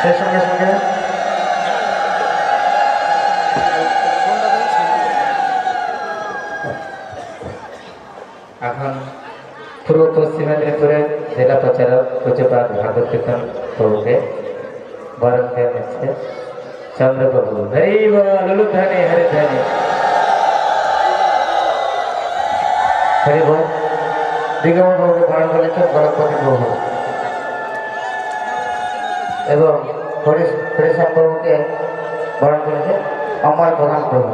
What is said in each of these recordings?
সেই সঙ্গে সঙ্গে এখন পূর্ব পশ্চিম মেদিনীপুরের জেলা প্রচারক পূজ্যপাত ভাগবত কীর্তন প্রভুকে বরণ করে নিচ্ছে চন্দ্রপ্রভু। হরি বল ধ্বনি হরি ধ্বনি। হরি বল দিগম প্রভুকে বরণ করেছেন গণপতি প্রভু। এবং প্রভুকে বরণ করেছে অমর প্রধান প্রভু।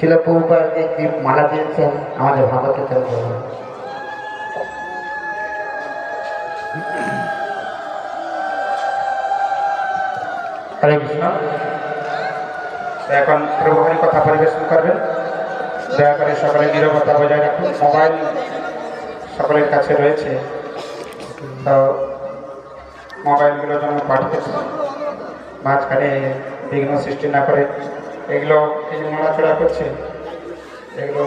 ছিল প্রভুপাদকে একটি মালা দিয়েছেন? আমাদের ভাগবত প্রভু হরে কৃষ্ণ। এখন প্রভুহারি কথা পরিবেশন করবেন। দয়া করে সকলে নিরবতা বজায় রাখুন। মোবাইল সকলের কাছে রয়েছে। তো মোবাইলগুলো যেন পাঠিয়ে মাঝখানে বিঘ্ন সৃষ্টি না করে। এগুলো এই নড়াচড়া করছে, এগুলো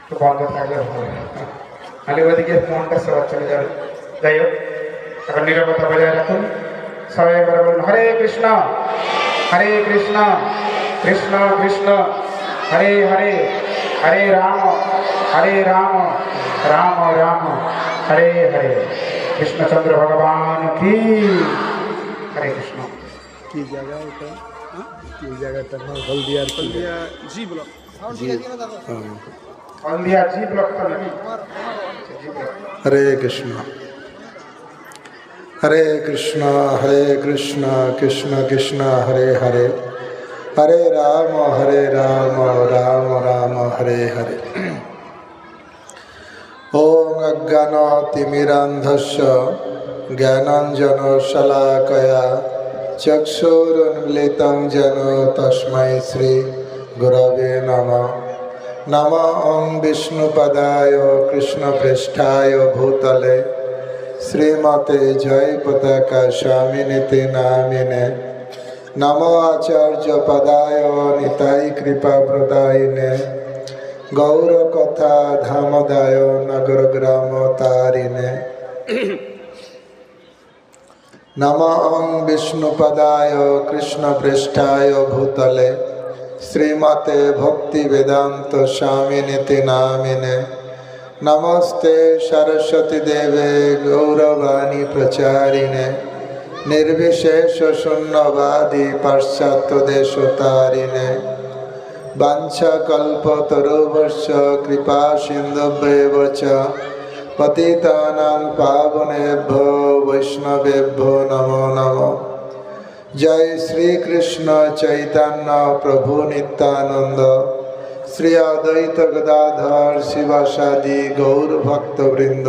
একটু বন্ধ থাকলে ভালো নাহলে ওইদিকে মনটা সবার চলে যাবে। যাই হোক, এখন নিরবতা বজায় রাখুন। সবাই একবার বলুন, হরে কৃষ্ণ হরে কৃষ্ণ কৃষ্ণ কৃষ্ণ। হরে হরে হরে রাম হরে রাম রাম রাম হরে হরে কৃষ্ণচন্দ্র ভগবান কি হরে কৃষ্ণ কি জায়গা এটা হ্যাঁ? কি জায়গাটার নাম হলদিয়ার কি জি ব্লক জি হ্যাঁ। হলদিয়া জি ব্লক তো নাকি জি ব্লক হরে কৃষ্ণ হরে কৃষ্ণ হরে কৃষ্ণ কৃষ্ণ কৃষ্ণ হরে রাম হরে রাম রাম রাম, হরে হরে। ওং অজ্ঞানতিমিরান্ধস্য জ্ঞানাঞ্জন শলাকয়া চক্ষুরুন্মিলিतं যেন তস্मै শ্রী গুরবে নমঃ। নম ওং বিষ্ণুপদায় কৃষ্ণপৃষ্ঠায় ভূতলে। শ্রীমতে জয় পতাকা স্বামিনীতি নামিনে। নম আচার্য পদায় নিতাই কৃপা প্রদায়িনে গৌরকথা ধামদায় নগর গ্রাম তারিণে নম ওং বিষ্ণুপদায় কৃষ্ণপৃষ্ঠায় ভূতলে। শ্রীমতে ভক্তি বেদান্ত স্বামিনীতি নামিনে নমস্তে সরস্বতী দেবে গৌরবাণী প্রচারিণে। নির্বিশেষ শূন্যবাদী পাশ্চাত্য বাঞ্ছকল্পতরুভশ্চ কৃপা সিন্ধুভ্যেব পতিতানাং পাবনেভ্যো, বৈষ্ণবেভ্যো, নমো নমঃ। জয় শ্রীকৃষ্ণ চৈতন্য প্রভু নিত্যানন্দ। শ্রী অদ্বৈত গদাধর শিবাসাদি গৌর ভক্তবৃন্দ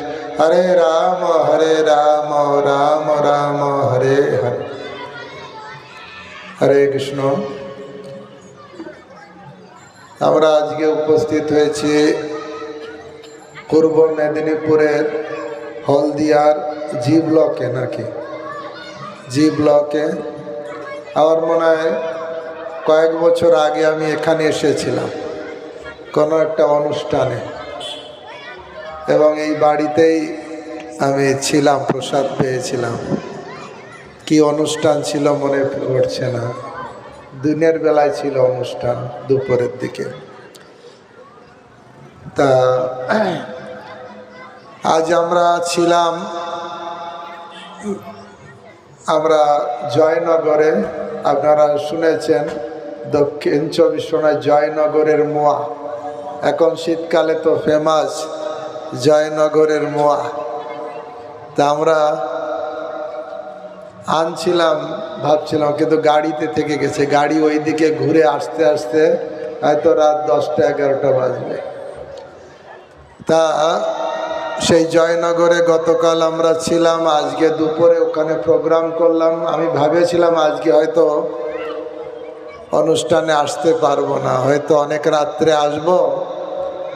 হরে রাম হরে রাম রাম রাম, হরে হরে। হরে কৃষ্ণ। আমরা আজকে উপস্থিত হয়েছি পূর্ব মেদিনীপুরের হলদিয়ার জি ব্লকে নাকি? জি ব্লকে। আমার মনে হয় কয়েক বছর আগে আমি এখানে এসেছিলাম কোনো একটা অনুষ্ঠানে। এবং এই বাড়িতেই আমি ছিলাম, প্রসাদ পেয়েছিলাম। কি অনুষ্ঠান ছিল মনে পড়ছে না। দিনের বেলায় ছিল অনুষ্ঠান দুপুরের দিকে। তা আজ আমরা ছিলাম, আমরা জয়নগরে, আপনারা শুনেছেন, দক্ষিণ চব্বিশ জয়নগরের মোয়া। এখন শীতকালে তো ফেমাস জয়নগরের মোয়া। তা আমরা আনছিলাম, ভাবছিলাম, কিন্তু গাড়িতে থেকে গেছে। গাড়ি ওইদিকে ঘুরে আসতে আসতে হয়তো রাত দশটা, এগারোটা বাজবে। তা সেই জয়নগরে গতকাল আমরা ছিলাম, আজকে দুপুরে ওখানে প্রোগ্রাম করলাম। আমি ভেবেছিলাম আজকে হয়তো অনুষ্ঠানে আসতে পারব না, হয়তো অনেক রাত্রে আসব।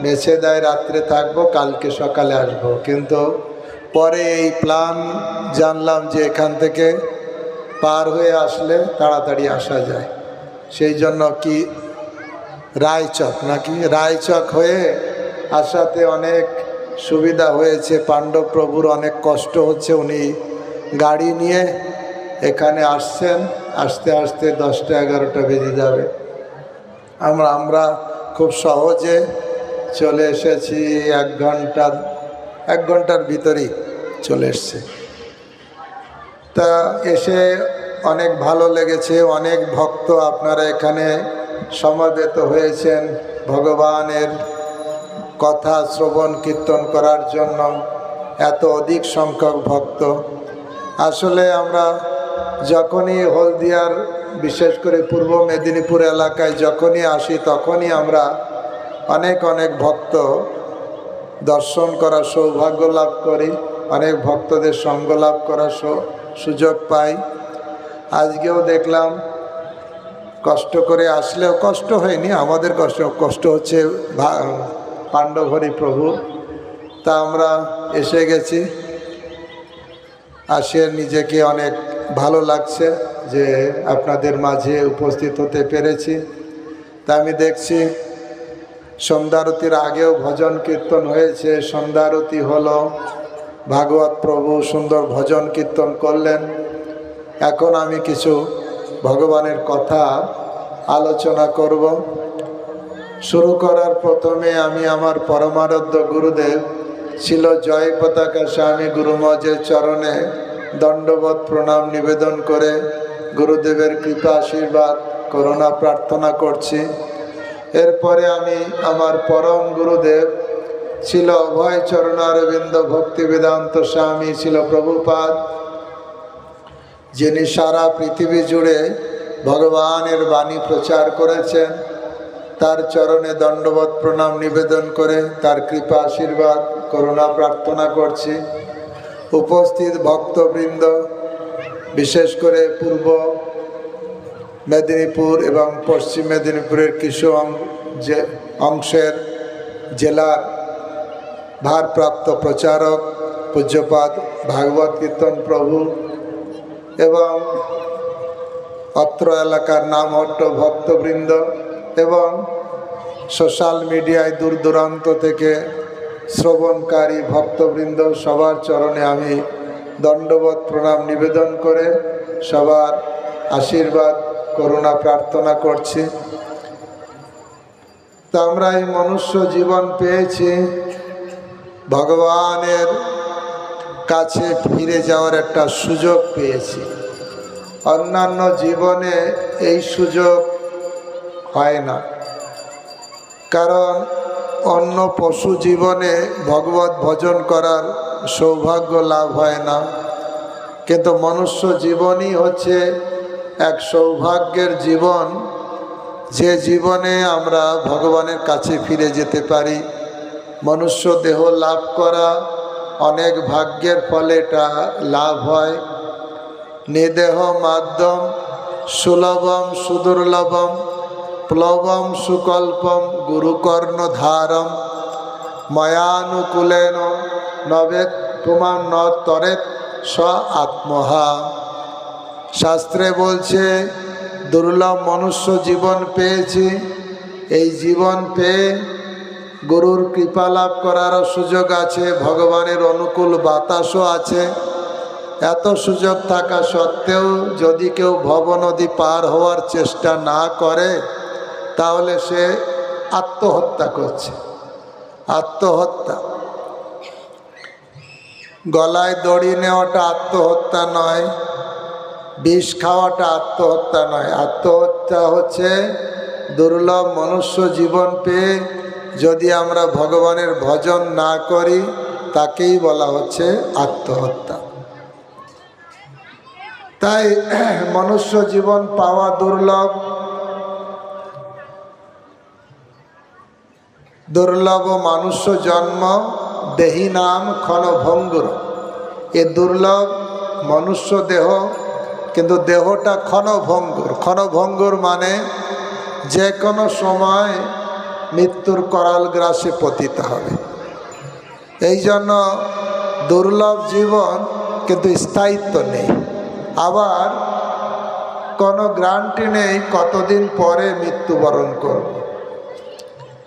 বেছে দেয় রাত্রে থাকব, কালকে সকালে আসব। কিন্তু পরে এই প্ল্যান জানলাম যে এখান থেকে পার হয়ে আসলে তাড়াতাড়ি আসা যায়। সেই জন্য কি রায়চক নাকি? রায়চক হয়ে আসাতে অনেক সুবিধা হয়েছে। পাণ্ডব প্রভুর অনেক কষ্ট হচ্ছে। উনি গাড়ি নিয়ে এখানে আসছেন। আসতে আসতে দশটা এগারোটা বেজে যাবে। আমরা আমরা খুব সহজে চলে এসেছি এক ঘণ্টার এক ঘণ্টার ভিতরেই চলে এসছে। তা এসে অনেক ভালো লেগেছে, অনেক ভক্ত আপনারা এখানে সমাবেত হয়েছেন ভগবানের কথা শ্রবণ, কীর্তন করার জন্য, এত অধিক সংখ্যক ভক্ত। আসলে আমরা যখনই হলদিয়ার, বিশেষ করে পূর্ব মেদিনীপুর এলাকায় যখনই আসি, তখনই আমরা অনেক অনেক ভক্ত দর্শন করার সৌভাগ্য লাভ করি, অনেক ভক্তদের সঙ্গ লাভ করার সুযোগ পাই। আজকেও দেখলাম, কষ্ট করে আসলেও কষ্ট হয়নি, আমাদের কষ্ট কষ্ট হচ্ছে পাণ্ডবহরি প্রভু তা আমরা এসে গেছি, আসে নিজেকে অনেক ভালো লাগছে যে আপনাদের মাঝে উপস্থিত হতে পেরেছি। তা আমি দেখছি সন্ধ্যারতির আগেও ভজন কীর্তন হয়েছে। সন্ধ্যারতি হলো ভাগবত প্রভু সুন্দর ভজন কীর্তন করলেন। এখন আমি কিছু ভগবানের কথা আলোচনা করব। শুরু করার প্রথমে আমি আমার পরমারাধ্য গুরুদেব ছিল জয় পতাকা স্বামী গুরুমজের চরণে দণ্ডবত প্রণাম নিবেদন করে গুরুদেবের কৃপা আশীর্বাদ করোনা প্রার্থনা করছি। এরপরে আমি আমার পরম গুরুদেব ছিল অভয় চরণারবিন্দ ভক্তি বেদান্ত স্বামী ছিল প্রভুপাদ, যিনি সারা পৃথিবী জুড়ে ভগবানের বাণী প্রচার করেছেন। তার চরণে দণ্ডবত প্রণাম নিবেদন করে তার কৃপা, আশীর্বাদ, করুণা প্রার্থনা করছি। উপস্থিত ভক্তবৃন্দ, বিশেষ করে পূর্ব মেদিনীপুর এবং পশ্চিম মেদিনীপুরের কিছু যে অংশের জেলার ভারপ্রাপ্ত প্রচারক পূজ্যপাদ ভাগবত কীর্তন প্রভু এবং অত্র এলাকার নামহট্ট ভক্তবৃন্দ এবং সোশ্যাল মিডিয়ায় দূর দূরান্ত থেকে শ্রবণকারী ভক্তবৃন্দ সবার চরণে আমি দণ্ডবত প্রণাম নিবেদন করে সবার আশীর্বাদ করুণা প্রার্থনা করছি। তা আমরা এই মনুষ্য জীবন পেয়েছি। ভগবানের কাছে ফিরে যাওয়ার একটা সুযোগ পেয়েছি। অন্যান্য জীবনে এই সুযোগ হয় না। কারণ অন্য পশু জীবনে ভগবত ভজন করার সৌভাগ্য লাভ হয় না। কিন্তু মনুষ্য জীবনই হচ্ছে এক সৌভাগ্যের জীবন, যে জীবনে আমরা ভগবানের কাছে ফিরে যেতে পারি। মনুষ্য দেহ লাভ করা অনেক ভাগ্যের ফলে এটা লাভ হয়। নিদেহ মাধ্যম সুলভম সুদুর্লভম, প্লবম সুকল্পম গুরুকর্ণ ধারম। ময়ানুকূলেন নবেদ তোমার ন তরেত স আত্মহা। শাস্ত্রে বলছে, দুর্লভ মনুষ্য জীবন পেয়েছি। এই জীবন পেয়ে গুরুর কৃপা লাভ করারও সুযোগ আছে, ভগবানের অনুকূল বাতাসও আছে। এত সুযোগ থাকা সত্ত্বেও যদি কেউ ভবনদী পার হওয়ার চেষ্টা না করে, তাহলে সে আত্মহত্যা করছে। আত্মহত্যা। গলায় দড়ি নেওয়াটা আত্মহত্যা নয় বিষ খাওয়াটা আত্মহত্যা নয়। আত্মহত্যা হচ্ছে দুর্লভ মনুষ্য জীবন পেয়ে যদি আমরা ভগবানের ভজন না করি, তাকেই বলা হচ্ছে আত্মহত্যা। তাই মনুষ্য জীবন পাওয়া দুর্লভ দুর্লভ মানুষ্য জন্ম দেহি নাম ক্ষণভঙ্গুর। এ দুর্লভ মনুষ্য দেহ কিন্তু দেহটা ক্ষণভঙ্গুর। ক্ষণভঙ্গুর মানে যে কোনো সময় মৃত্যুর করাল গ্রাসে পতিত হবে। এই জন্য দুর্লভ জীবন কিন্তু স্থায়িত্ব নেই। আবার কোনো গ্রান্টি নেই কতদিন পরে মৃত্যুবরণ করব।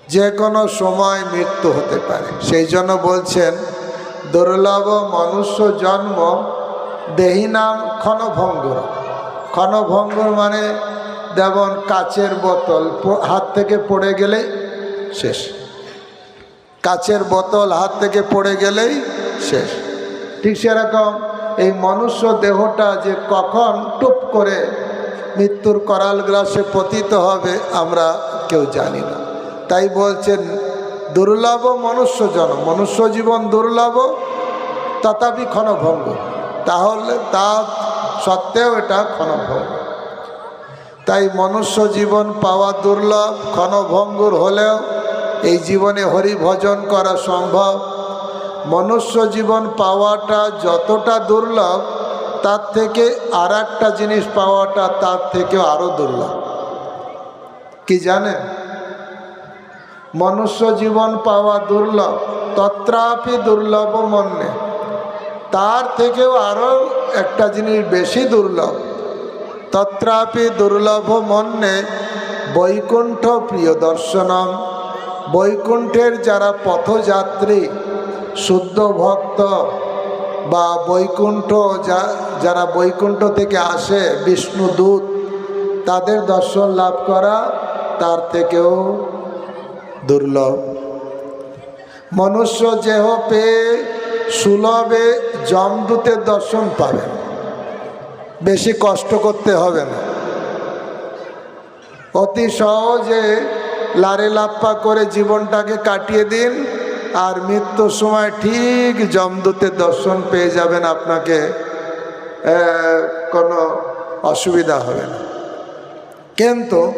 যে কোনো সময় মৃত্যু হতে পারে। সেই জন্য বলছেন, দুর্লভ মনুষ্য জন্ম দেহি নাম ক্ষণভঙ্গুর। ক্ষণভঙ্গুর মানে যেমন কাচের বোতল হাত থেকে পড়ে গেলেই শেষ। কাচের বোতল হাত থেকে পড়ে গেলেই শেষ। ঠিক সেরকম এই মনুষ্য দেহটা যে কখন টুপ করে মৃত্যুর করাল গ্রাসে পতিত হবে আমরা কেউ জানি না। তাই বলছেন, দুর্লভ মনুষ্য জন মনুষ্য জীবন দুর্লভ, তথাপি ক্ষণভঙ্গ তাহলে তা সত্ত্বেও এটা ক্ষণভঙ্গ। তাই মনুষ্য জীবন পাওয়া দুর্লভ, ক্ষণভঙ্গুর হলেও এই জীবনে হরি ভজন করা সম্ভব। মনুষ্য জীবন পাওয়াটা যতটা দুর্লভ, তার থেকে আর একটা জিনিস পাওয়াটা তার থেকেও আরও দুর্লভ। কি জানেন? মনুষ্য জীবন পাওয়া দুর্লভ, তত্রাপি দুর্লভ মন্যে। তার থেকেও আরও একটা জিনিস বেশি দুর্লভ। তত্রাপি দুর্লভ মন্যে বৈকুণ্ঠ প্রিয় দর্শনম। বৈকুণ্ঠের যারা পথযাত্রী, শুদ্ধ ভক্ত বা বৈকুণ্ঠ যা, যারা বৈকুণ্ঠ থেকে আসে বিষ্ণুদূত তাদের দর্শন লাভ করা তার থেকেও দুর্লভ। মনুষ্য যেহ পেয়ে সুলভে জমদূতের দর্শন পাবেন বেশি কষ্ট করতে হবে না। অতি সহজে লারে লাপ্পা করে জীবনটাকে কাটিয়ে দিন আর মৃত্যুর সময় ঠিক জমদূতের দর্শন পেয়ে যাবেন আপনাকে। কোনো অসুবিধা হবে না। কিন্তু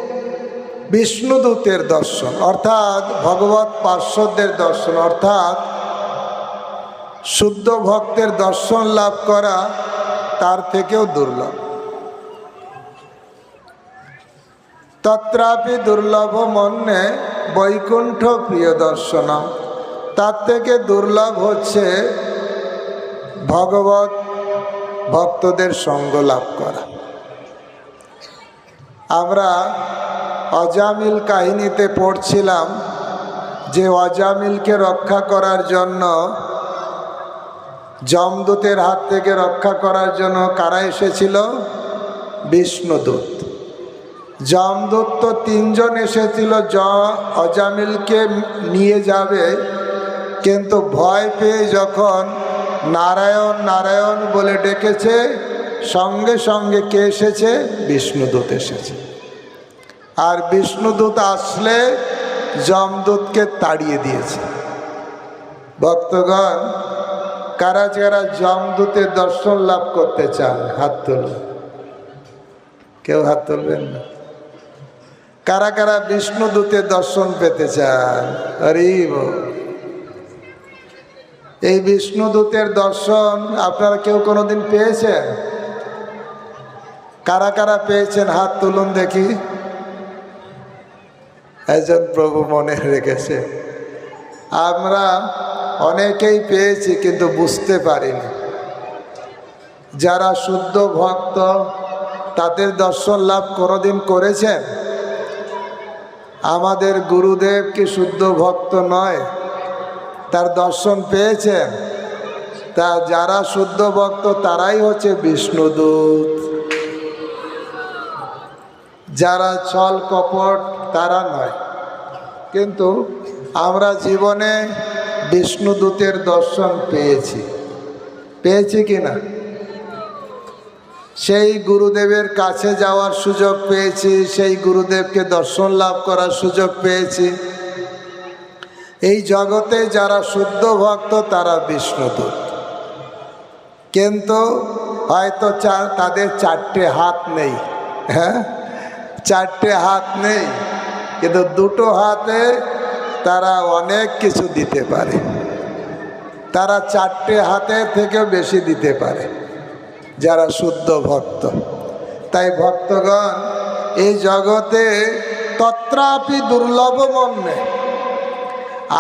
বিষ্ণুদূতের দর্শন অর্থাৎ ভগবত পার্শ্বদের দর্শন অর্থাৎ শুদ্ধ ভক্তের দর্শন লাভ করা তার থেকেও দুর্লভ। তত্রাপি দুর্লভ মন্যে বৈকুণ্ঠ প্রিয় দর্শন। তার থেকে দুর্লভ হচ্ছে ভগবত ভক্তদের সঙ্গ লাভ করা। আমরা অজামিল কাহিনীতে পড়ছিলাম যে অজামিলকে রক্ষা করার জন্য যমদূতের হাত থেকে রক্ষা করার জন্য কারা এসেছিল? বিষ্ণুদূত। যমদূত তো তিনজন এসেছিল, জ অজামিলকে নিয়ে যাবে, কিন্তু ভয় পেয়ে যখন নারায়ণ নারায়ণ বলে ডেকেছে, সঙ্গে সঙ্গে কে এসেছে? বিষ্ণুদূত এসেছে। আর বিষ্ণুদূত আসলে যমদূতকে তাড়িয়ে দিয়েছে। ভক্তগণ কারা যারা যমদূতের দর্শন লাভ করতে চান, হাত তুলুন। কেউ হাত তুলবেন না? কারা কারা বিষ্ণু বিষ্ণুদূতের দর্শন পেতে চান? আরে এই বিষ্ণুদূতের দর্শন আপনারা কেউ কোনোদিন পেয়েছেন? কারা কারা পেয়েছেন? হাত তুলুন দেখি। একজন প্রভু মনে রেখেছে। আমরা অনেকেই পেয়েছি কিন্তু বুঝতে পারিনি। যারা শুদ্ধ ভক্ত, তাদের দর্শন লাভ কোনোদিন করেছেন? আমাদের গুরুদেব কি শুদ্ধ ভক্ত নয়? তার দর্শন পেয়েছেন? তা যারা শুদ্ধ ভক্ত, তারাই হচ্ছে বিষ্ণুদূত। যারা ছল কপট, তারা নয়। কিন্তু আমরা জীবনে বিষ্ণুদূতের দর্শন পেয়েছি। পেয়েছি কি না সেই গুরুদেবের কাছে যাওয়ার সুযোগ পেয়েছি, সেই গুরুদেবকে দর্শন লাভ করার সুযোগ পেয়েছি। এই জগতে যারা শুদ্ধ ভক্ত, তারা বিষ্ণুদূত কিন্তু হয়তো তাদের চারটে হাত নেই। হ্যাঁ? চারটে হাত নেই। কিন্তু দুটো হাতে তারা অনেক কিছু দিতে পারে। তারা চারটে হাতের থেকেও বেশি দিতে পারে, যারা শুদ্ধ ভক্ত। তাই ভক্তগণ, এই জগতে তত্রাপি দুর্লভ মন্যে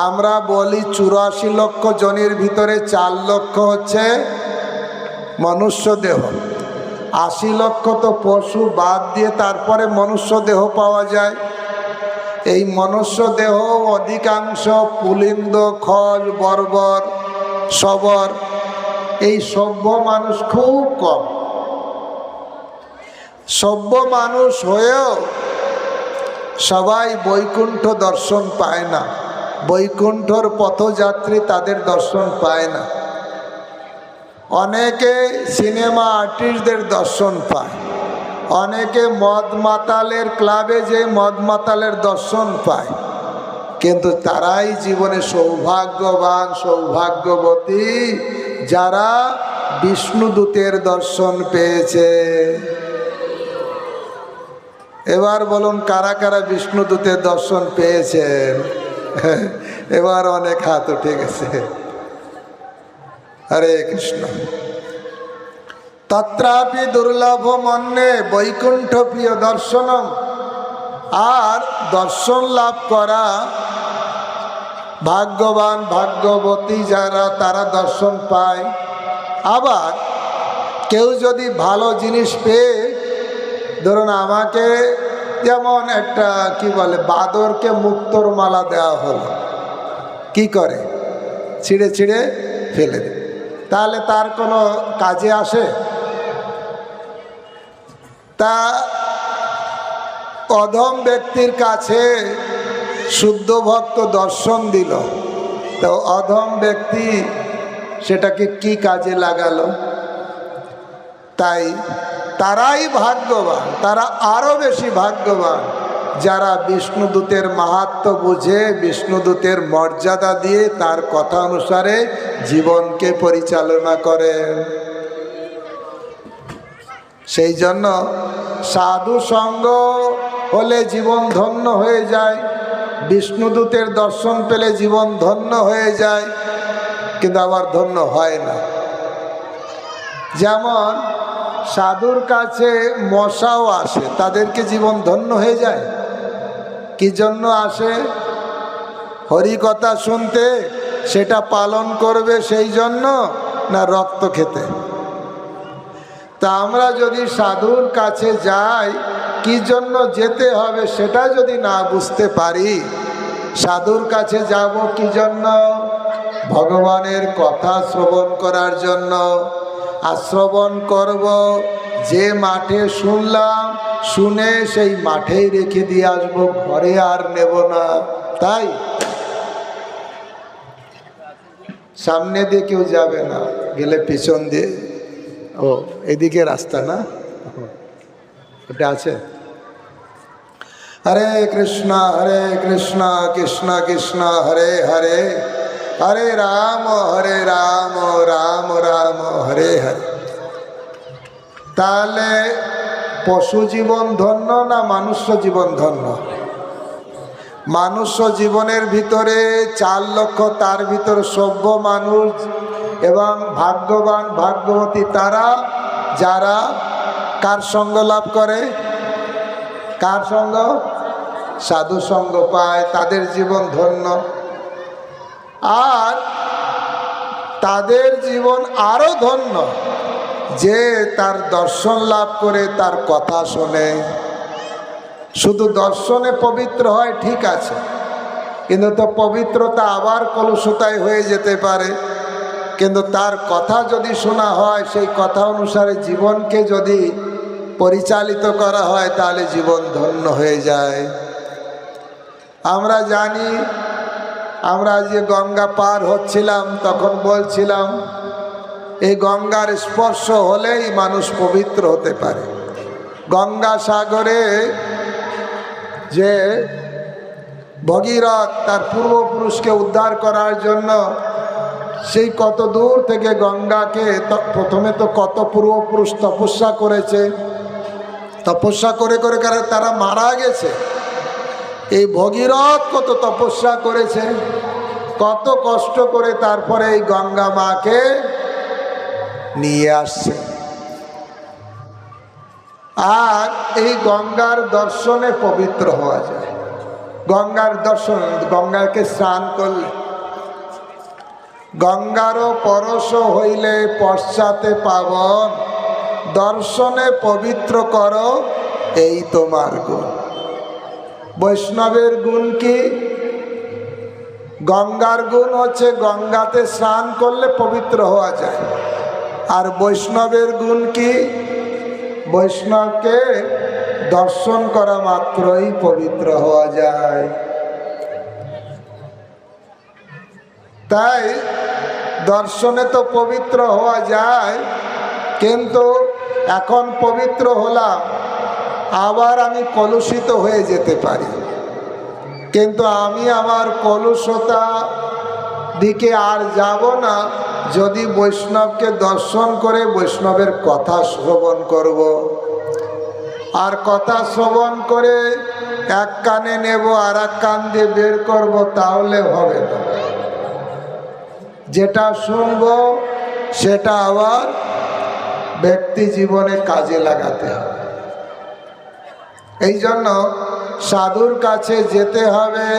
আমরা বলি চুরাশি লক্ষ জনের ভিতরে চার লক্ষ হচ্ছে মনুষ্য দেহ। আশি লক্ষ তো পশু বাদ দিয়ে তারপরে মনুষ্য দেহ পাওয়া যায়। এই মনুষ্য দেহ অধিকাংশ পুলিন্দ, খল, বর্বর, সবর। এই সভ্য মানুষ খুব কম। সভ্য মানুষ হয়েও সবাই বৈকুণ্ঠ দর্শন পায় না। বৈকুণ্ঠর পথযাত্রী তাদের দর্শন পায় না। অনেকে সিনেমা আর্টিস্টদের দর্শন পায়। অনেকে মদ মাতালের ক্লাবে যে মদ মাতালের দর্শন পায়। কিন্তু তারাই জীবনে সৌভাগ্যবান, সৌভাগ্যবতী, যারা বিষ্ণুদূতের দর্শন পেয়েছে। এবার বলুন, কারা কারা বিষ্ণুদূতের দর্শন পেয়েছেন এবার অনেক হাত উঠে গেছে। হরে কৃষ্ণ। তত্রাপি দুর্লভ মন্যে বৈকুণ্ঠ প্রিয় দর্শনম। আর দর্শন লাভ করা ভাগ্যবান ভাগ্যবতী যারা, তারা দর্শন পায়। আবার কেউ যদি ভালো জিনিস পেয়ে, ধরুন আমাকে যেমন একটা কি বলে, বাদরকে মুক্তর মালা দেওয়া হলো, কি করে? ছিঁড়ে ছিঁড়ে ফেলে দেয়। তাহলে তার কোনো কাজে আসে? অধম ব্যক্তির কাছে শুদ্ধ ভক্ত দর্শন দিল। তো অধম ব্যক্তি সেটাকে কি কাজে লাগালো? তাই তারাই ভাগ্যবান, তারা আরও বেশি ভাগ্যবান। যারা বিষ্ণুদূতের মাহাত্ম বুঝে বিষ্ণুদূতের মর্যাদা দিয়ে তার কথা অনুসারে জীবনকে পরিচালনা করেন। সেই জন্য সাধু সঙ্গ হলে জীবন ধন্য হয়ে যায়। বিষ্ণুদূতের দর্শন পেলে জীবন ধন্য হয়ে যায়, কিন্তু আবার ধন্য হয় না। যেমন সাধুর কাছে মশাও আসে, তাদেরকে জীবন ধন্য হয়ে যায়। কি জন্য আসে? হরি কথা শুনতে, সেটা পালন করবে সেই জন্য, না রক্ত খেতে? তা আমরা যদি সাধুর কাছে যাই, কি জন্য যেতে হবে সেটা যদি না বুঝতে পারি? সাধুর কাছে যাব কি জন্য? ভগবানের কথা শ্রবণ করার জন্য। আর শ্রবণ করব যে মাঠে শুনলাম, শুনে সেই মাঠেই রেখে দিয়ে আসব, ঘরে আর নেব না। তাই? সামনে দিয়ে কেউ যাবে না, গেলে পিছন দিয়ে। ও, এদিকে রাস্তা না? ওটা আছে? হরে কৃষ্ণ হরে কৃষ্ণ কৃষ্ণ কৃষ্ণ, হরে হরে। হরে রাম হরে রাম রাম রাম, হরে হরে। তাহলে পশু জীবন ধন্য না মানুষ্য জীবন ধন্য? মানুষ্য জীবনের ভিতরে চার লক্ষ, তার ভিতর সভ্য মানুষ এবং ভাগ্যবান, ভাগ্যবতী তারা যারা কার সঙ্গ লাভ করে? কার সঙ্গ? সাধু সঙ্গ পায়, তাদের জীবন ধন্য। আর তাদের জীবন আরও ধন্য যে তার দর্শন লাভ করে, তার কথা শোনে। শুধু দর্শনে পবিত্র হয়, ঠিক আছে। কিন্তু তো পবিত্রতা আবার কলুষতায় হয়ে যেতে পারে। কিন্তু তার কথা যদি শোনা হয়, সেই কথা অনুসারে জীবনকে যদি পরিচালিত করা হয়, তাহলে জীবন ধন্য হয়ে যায়। আমরা জানি, আমরা যে গঙ্গা পার হচ্ছিলাম, তখন বলছিলাম, এই গঙ্গার স্পর্শ হলেই মানুষ পবিত্র হতে পারে। গঙ্গা সাগরে যে ভগীরথ তার পূর্বপুরুষকে উদ্ধার করার জন্য সেই কত দূর থেকে গঙ্গাকে প্রথমে তো কত পূর্বপুরুষ তপস্যা করেছে। তপস্যা করে করে করে, তারা মারা গেছে। এই ভগীরথ কত তপস্যা করেছে, কত কষ্ট করে তারপরে এই গঙ্গা মাকে নিয়ে আসছে। আর এই গঙ্গার দর্শনে পবিত্র হওয়া যায়। গঙ্গার দর্শন, গঙ্গাকে স্নান করলে গঙ্গারও পরশ হইলে পশ্চাতে পাবন। দর্শনে পবিত্র করো এই তোমার গুণ। বৈষ্ণবের গুণ কি? গঙ্গার গুণ হচ্ছে গঙ্গাতে স্নান করলে পবিত্র হওয়া যায়। আর বৈষ্ণবের গুণ কি? বৈষ্ণবকে দর্শন করা মাত্রই পবিত্র হওয়া যায়। তাই দর্শনে তো পবিত্র হওয়া যায়, কিন্তু এখন পবিত্র হলাম, আবার আমি কলুষিত হয়ে যেতে পারি কিন্তু আমি আমার কলুষতা দিকে আর যাব না, যদি বৈষ্ণবকে দর্শন করে বৈষ্ণবের কথা শ্রবণ করব। আর কথা শ্রবণ করে এক কানে নেব, আর এক কান দিয়ে বের করব, তাহলে হবে না যেটা শুনব, সেটা আবার ব্যক্তি জীবনে কাজে লাগাতে হবে। এই জন্য সাধুর কাছে যেতে হবে,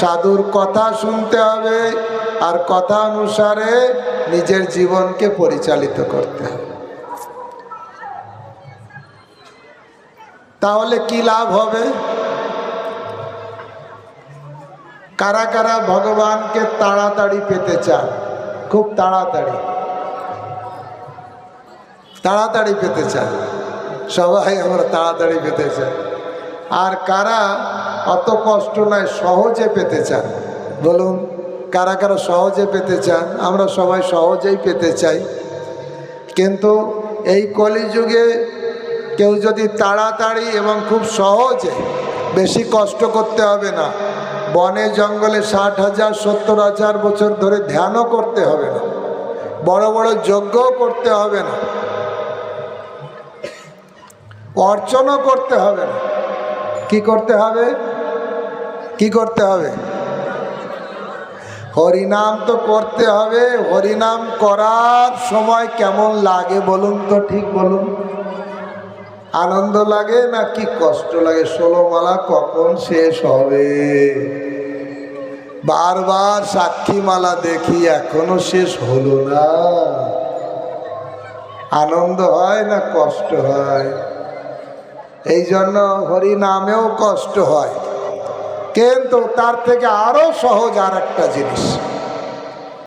সাধুর কথা শুনতে হবে, আর কথা অনুসারে নিজের জীবনকে পরিচালিত করতে হবে। তাহলে কি লাভ হবে? কারা কারা ভগবানকে তাড়াতাড়ি পেতে চান? খুব তাড়াতাড়ি। তাড়াতাড়ি পেতে চান। সবাই আমরা তাড়াতাড়ি পেতে চাই। আর কারা অত কষ্ট নয়, সহজে পেতে চান। বলুন, কারা কারা সহজে পেতে চান? আমরা সবাই সহজেই পেতে চাই। কিন্তু এই কলিযুগে কেউ যদি তাড়াতাড়ি এবং খুব সহজে বেশি কষ্ট করতে হবে না বনে জঙ্গলে ষাট হাজার, সত্তর হাজার বছর ধরে ধ্যানও করতে হবে না। বড় বড় যজ্ঞও করতে হবে না। অর্চনও করতে হবে না। কি করতে হবে? কি করতে হবে? হরিনাম তো করতে হবে। হরিনাম করার সময় কেমন লাগে বলুন তো, ঠিক বলুন। আনন্দ লাগে না কি কষ্ট লাগে? ষোলোমালা কখন শেষ হবে? বারবার সাক্ষীমালা দেখি এখনও শেষ হলো না। আনন্দ হয় না কষ্ট হয়? এই জন্য হরিনামেও কষ্ট হয়। কিন্তু তার থেকে আরও সহজ আর একটা জিনিস।